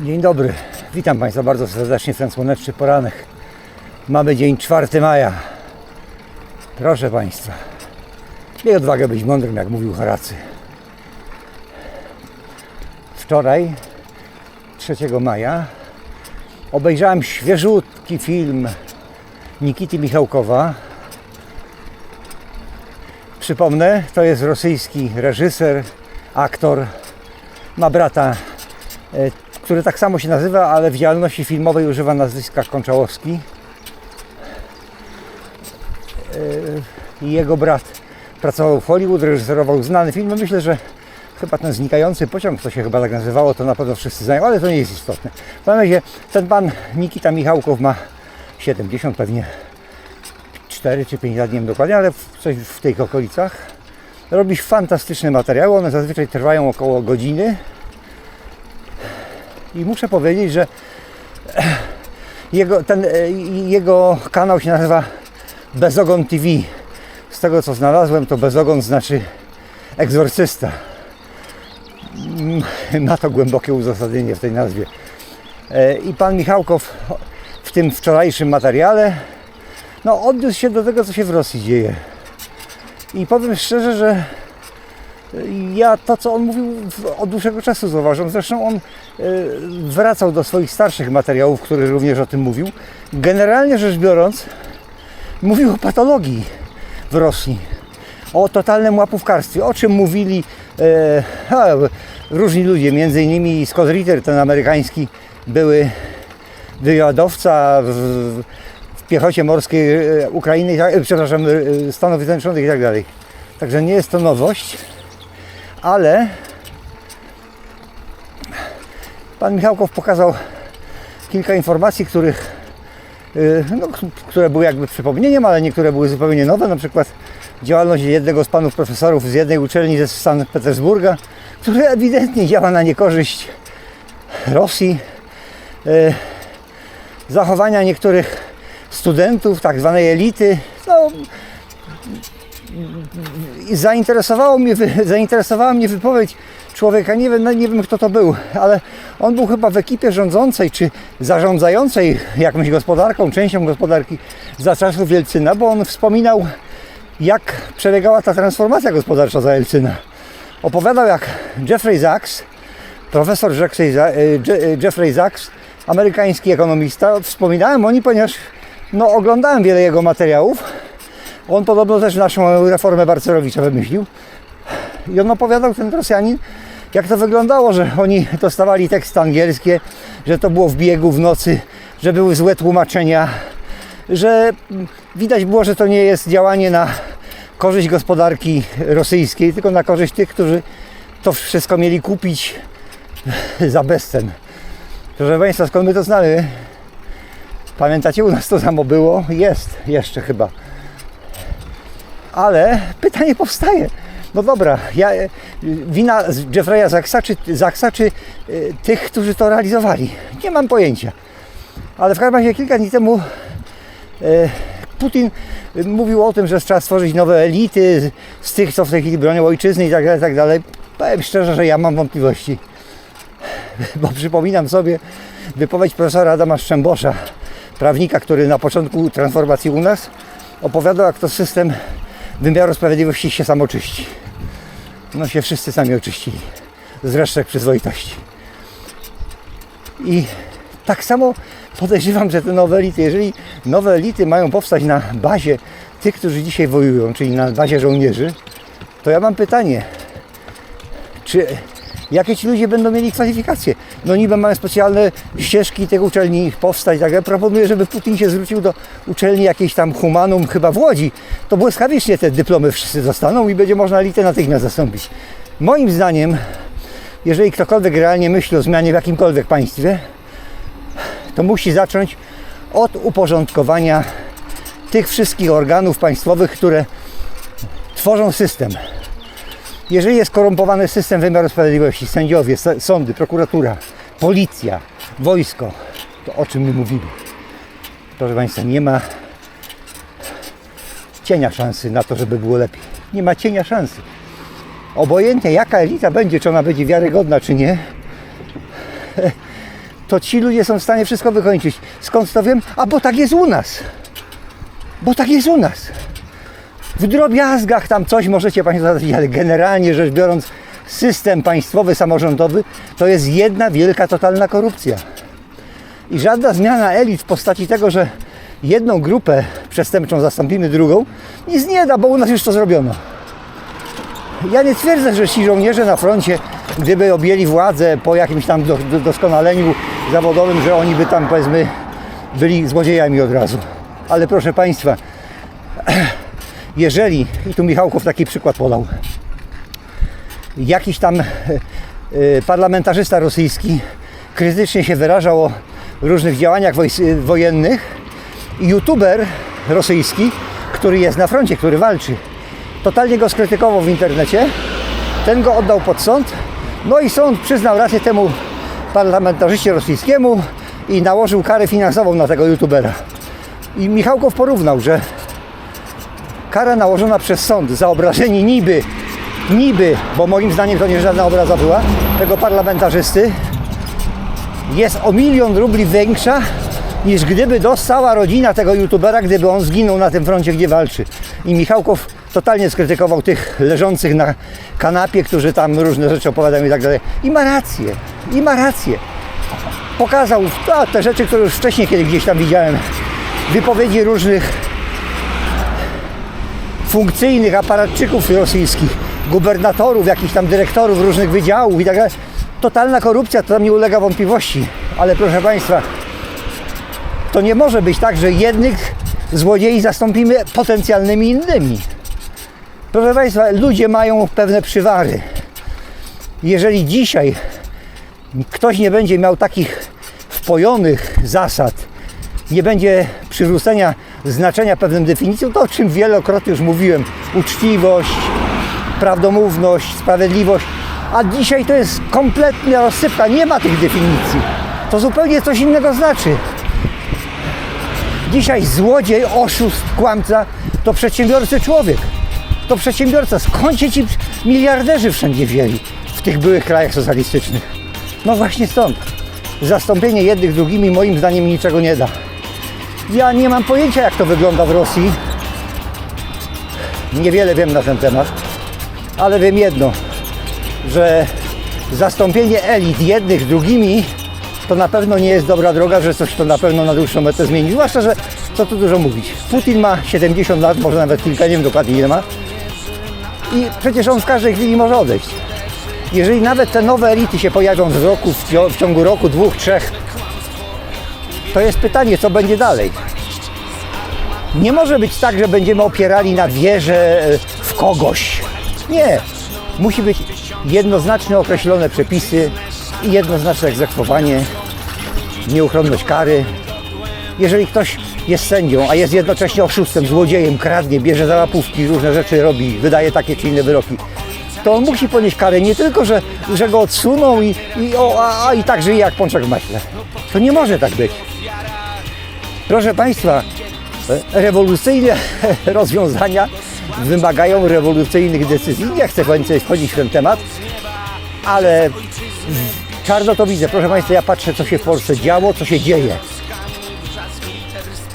Dzień dobry, witam Państwa bardzo serdecznie w ten słoneczny poranek. Mamy dzień 4 maja. Proszę Państwa, miej odwagę być mądrym, jak mówił Horacy. Wczoraj, 3 maja, obejrzałem świeżutki film Nikity Michałkowa. Przypomnę, to jest rosyjski reżyser, aktor, ma brata e, który tak samo się nazywa, ale w działalności filmowej używa nazwiska Konczałowski. Yy, Jego brat pracował w Hollywood, reżyserował znany film. No myślę, że chyba ten znikający pociąg, to się chyba tak nazywało, to na pewno wszyscy znają, ale to nie jest istotne. W każdym razie ten pan Nikita Michałkow ma 70 pewnie 4 czy 5 lat, nie wiem dokładnie, ale coś w tych okolicach. Robi fantastyczne materiały, one zazwyczaj trwają około godziny. I muszę powiedzieć, że jego, ten, e, jego kanał się nazywa Bezogon TV. Z tego co znalazłem, to bezogon znaczy egzorcysta. Mm, Ma to głębokie uzasadnienie w tej nazwie. E, I pan Michałkow w tym wczorajszym materiale no, odniósł się do tego, co się w Rosji dzieje. I powiem szczerze, że ja to, co on mówił od dłuższego czasu zauważam. Zresztą on wracał do swoich starszych materiałów, w których również o tym mówił. Generalnie rzecz biorąc, mówił o patologii w Rosji, o totalnym łapówkarstwie, o czym mówili e, różni ludzie, między innymi Scott Ritter, ten amerykański były wywiadowca w, w piechocie morskiej e, Ukrainy, tak- e, przepraszam, e, Stanów Zjednoczonych i tak dalej. Także nie jest to nowość ale pan Michałkow pokazał kilka informacji, których, y, no, które były jakby przypomnieniem, ale niektóre były zupełnie nowe, na przykład działalność jednego z panów profesorów z jednej uczelni ze Sankt Petersburga, który ewidentnie działa na niekorzyść Rosji, y, zachowania niektórych studentów, tak zwanej elity, no, zainteresowało mnie, zainteresowała mnie wypowiedź człowieka, nie wiem, no nie wiem kto to był, ale on był chyba w ekipie rządzącej czy zarządzającej jakąś gospodarką, częścią gospodarki za czasów Jelcyna, bo on wspominał jak przebiegała ta transformacja gospodarcza za Jelcyna. Opowiadał jak Jeffrey Sachs, profesor e, e, Jeffrey Sachs, amerykański ekonomista, wspominałem o nim, ponieważ no, oglądałem wiele jego materiałów, on podobno też naszą reformę Barcerowicza wymyślił. I on opowiadał, ten Rosjanin, jak to wyglądało, że oni dostawali teksty angielskie, że to było w biegu w nocy, że były złe tłumaczenia, że widać było, że to nie jest działanie na korzyść gospodarki rosyjskiej, tylko na korzyść tych, którzy to wszystko mieli kupić za bezcen. Proszę Państwa, skąd my to znamy? Pamiętacie, u nas to samo było? Jest jeszcze chyba. Ale pytanie powstaje. No dobra, ja, e, wina Jeffreya Zachsa czy, Zachsa, czy e, tych, którzy to realizowali? Nie mam pojęcia. Ale w każdym razie kilka dni temu e, Putin mówił o tym, że trzeba stworzyć nowe elity z, tych, co w tej chwili bronią ojczyzny i tak dalej, tak dalej. Powiem szczerze, że ja mam wątpliwości. Bo przypominam sobie wypowiedź profesora Adama Szczębosza, prawnika, który na początku transformacji u nas opowiadał, jak to system wymiaru sprawiedliwości się sam oczyści. No się wszyscy sami oczyścili. Z resztek przyzwoitości. I tak samo podejrzewam, że te nowe elity, jeżeli nowe elity mają powstać na bazie tych, którzy dzisiaj wojują, czyli na bazie żołnierzy, to ja mam pytanie, czy jakie ci ludzie będą mieli kwalifikacje? No niby mają specjalne ścieżki tych uczelni powstać, tak ja proponuję, żeby Putin się zwrócił do uczelni jakiejś tam humanum, chyba w Łodzi, to błyskawicznie te dyplomy wszyscy dostaną i będzie można elitę natychmiast zastąpić. Moim zdaniem, jeżeli ktokolwiek realnie myśli o zmianie w jakimkolwiek państwie, to musi zacząć od uporządkowania tych wszystkich organów państwowych, które tworzą system. Jeżeli jest korumpowany system wymiaru sprawiedliwości, sędziowie, sądy, prokuratura, policja, wojsko, to o czym my mówimy? Proszę Państwa, nie ma cienia szansy na to, żeby było lepiej. Nie ma cienia szansy. Obojętnie jaka elita będzie, czy ona będzie wiarygodna, czy nie, to ci ludzie są w stanie wszystko wykończyć. Skąd to wiem? A bo tak jest u nas. Bo tak jest u nas. W drobiazgach tam coś możecie Państwo zadać, ale generalnie rzecz biorąc, system państwowy, samorządowy to jest jedna wielka, totalna korupcja. I żadna zmiana elit w postaci tego, że jedną grupę przestępczą zastąpimy drugą, nic nie da, bo u nas już to zrobiono. Ja nie twierdzę, że ci żołnierze na froncie, gdyby objęli władzę po jakimś tam do, do, doskonaleniu zawodowym, że oni by tam powiedzmy byli złodziejami od razu. Ale proszę Państwa, jeżeli, i tu Michałków taki przykład podał, jakiś tam e, e, parlamentarzysta rosyjski krytycznie się wyrażał o różnych działaniach wojennych youtuber rosyjski, który jest na froncie, który walczy, totalnie go skrytykował w internecie, ten go oddał pod sąd, no i sąd przyznał rację temu parlamentarzyście rosyjskiemu i nałożył karę finansową na tego youtubera. I Michałkow porównał, że kara nałożona przez sąd za obrażenie niby, niby, bo moim zdaniem to nie żadna obraza była, tego parlamentarzysty, jest o milion rubli większa niż gdyby dostała rodzina tego youtubera, gdyby on zginął na tym froncie, gdzie walczy. I Michałkow totalnie skrytykował tych leżących na kanapie, którzy tam różne rzeczy opowiadają i tak dalej. I ma rację, i ma rację. Pokazał a, te rzeczy, które już wcześniej kiedy gdzieś tam widziałem. Wypowiedzi różnych funkcyjnych aparatczyków rosyjskich, gubernatorów, jakichś tam dyrektorów różnych wydziałów i tak dalej. Totalna korupcja, to tam nie ulega wątpliwości. Ale proszę Państwa, to nie może być tak, że jednych złodziei zastąpimy potencjalnymi innymi. Proszę Państwa, ludzie mają pewne przywary. Jeżeli dzisiaj ktoś nie będzie miał takich wpojonych zasad, nie będzie przywrócenia znaczenia pewnym definicjom, to o czym wielokrotnie już mówiłem, uczciwość, prawdomówność, sprawiedliwość, a dzisiaj to jest kompletna rozsypka, nie ma tych definicji. To zupełnie coś innego znaczy. Dzisiaj złodziej, oszust, kłamca to przedsiębiorcy człowiek. To przedsiębiorca. Skąd się ci miliarderzy wszędzie wzięli w tych byłych krajach socjalistycznych? No właśnie stąd. Zastąpienie jednych drugimi moim zdaniem niczego nie da. Ja nie mam pojęcia jak to wygląda w Rosji. Niewiele wiem na ten temat, ale wiem jedno, że zastąpienie elit jednych drugimi to na pewno nie jest dobra droga, że coś to na pewno na dłuższą metę zmieni. Zwłaszcza, że co tu dużo mówić. Putin ma 70 lat, może nawet kilka, nie wiem dokładnie ile ma. I przecież on w każdej chwili może odejść. Jeżeli nawet te nowe elity się pojawią roku, w ciągu roku, dwóch, trzech, to jest pytanie, co będzie dalej. Nie może być tak, że będziemy opierali na wierze e, w kogoś. Nie. Musi być jednoznacznie określone przepisy i jednoznaczne egzekwowanie, nieuchronność kary. Jeżeli ktoś jest sędzią, a jest jednocześnie oszustem, złodziejem, kradnie, bierze za łapówki, różne rzeczy robi, wydaje takie czy inne wyroki, to on musi ponieść karę nie tylko, że, że go odsuną i, i, o, a, a i tak żyje jak pączek w maśle. To nie może tak być. Proszę Państwa, e, rewolucyjne rozwiązania wymagają rewolucyjnych decyzji. Nie chcę więcej wchodzić w ten temat, ale czarno to widzę. Proszę Państwa, ja patrzę, co się w Polsce działo, co się dzieje.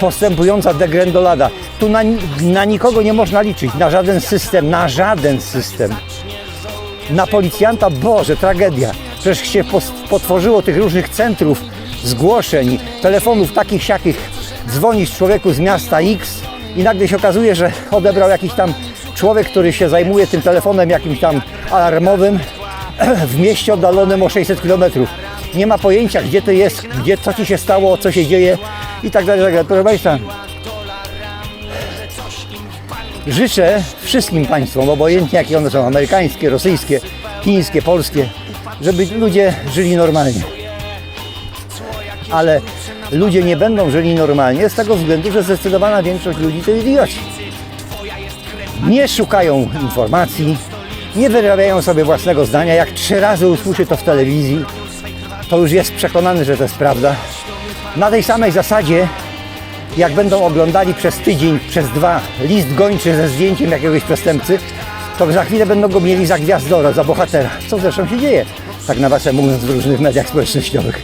Postępująca degrendolada. Tu na, na nikogo nie można liczyć, na żaden system, na żaden system. Na policjanta, Boże, tragedia. Przecież się potworzyło tych różnych centrów zgłoszeń, telefonów takich, siakich. Dzwonisz człowieku z miasta X i nagle się okazuje, że odebrał jakiś tam człowiek, który się zajmuje tym telefonem jakimś tam alarmowym w mieście oddalonym o 600 km. Nie ma pojęcia, gdzie to jest, gdzie, co ci się stało, co się dzieje i tak dalej. tak. Proszę Państwa, życzę wszystkim państwom, obojętnie jakie one są, amerykańskie, rosyjskie, chińskie, polskie, żeby ludzie żyli normalnie. Ale ludzie nie będą żyli normalnie z tego względu, że zdecydowana większość ludzi to idioci. Nie szukają informacji, nie wyrabiają sobie własnego zdania. Jak trzy razy usłyszy to w telewizji, to już jest przekonany, że to jest prawda. Na tej samej zasadzie, jak będą oglądali przez tydzień, przez dwa list gończy ze zdjęciem jakiegoś przestępcy, to za chwilę będą go mieli za gwiazdora, za bohatera. Co zresztą się dzieje, tak nawiasem mówiąc, w różnych mediach społecznościowych.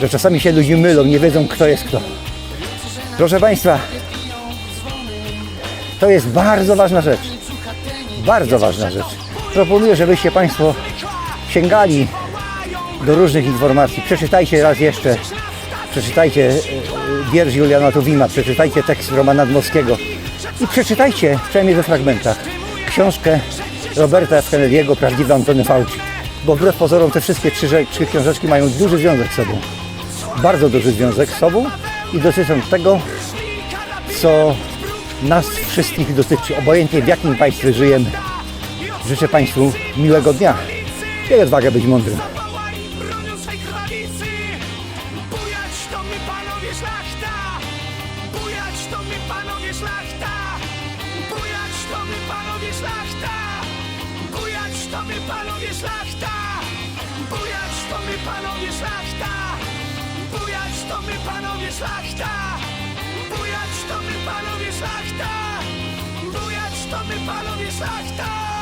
że czasami się ludzie mylą, nie wiedzą kto jest kto. Proszę Państwa, to jest bardzo ważna rzecz. Bardzo ważna rzecz. Proponuję, żebyście Państwo sięgali do różnych informacji. Przeczytajcie raz jeszcze. Przeczytajcie e, wiersz Juliana Tuwima, przeczytajcie tekst Romana Dmowskiego i przeczytajcie, przynajmniej we fragmentach, książkę Roberta F. Kennedy'ego Prawdziwy Antony Fauci. Bo wbrew pozorom te wszystkie trzy, trzy książeczki mają duży związek z sobą. Bardzo duży związek z sobą i dotyczą tego, co nas wszystkich dotyczy, obojętnie w jakim państwie żyjemy. Życzę Państwu miłego dnia i odwagę być mądrym. Panowie szlachta. Bujać to my panowie szlachta. Bujać to my panowie szlachta. Bujać to my panowie szlachta. Bujać to my panowie szlachta. Bujać to my panowie szlachta. Bujać to my panowie szlachta. Bujać to my panowie szlachta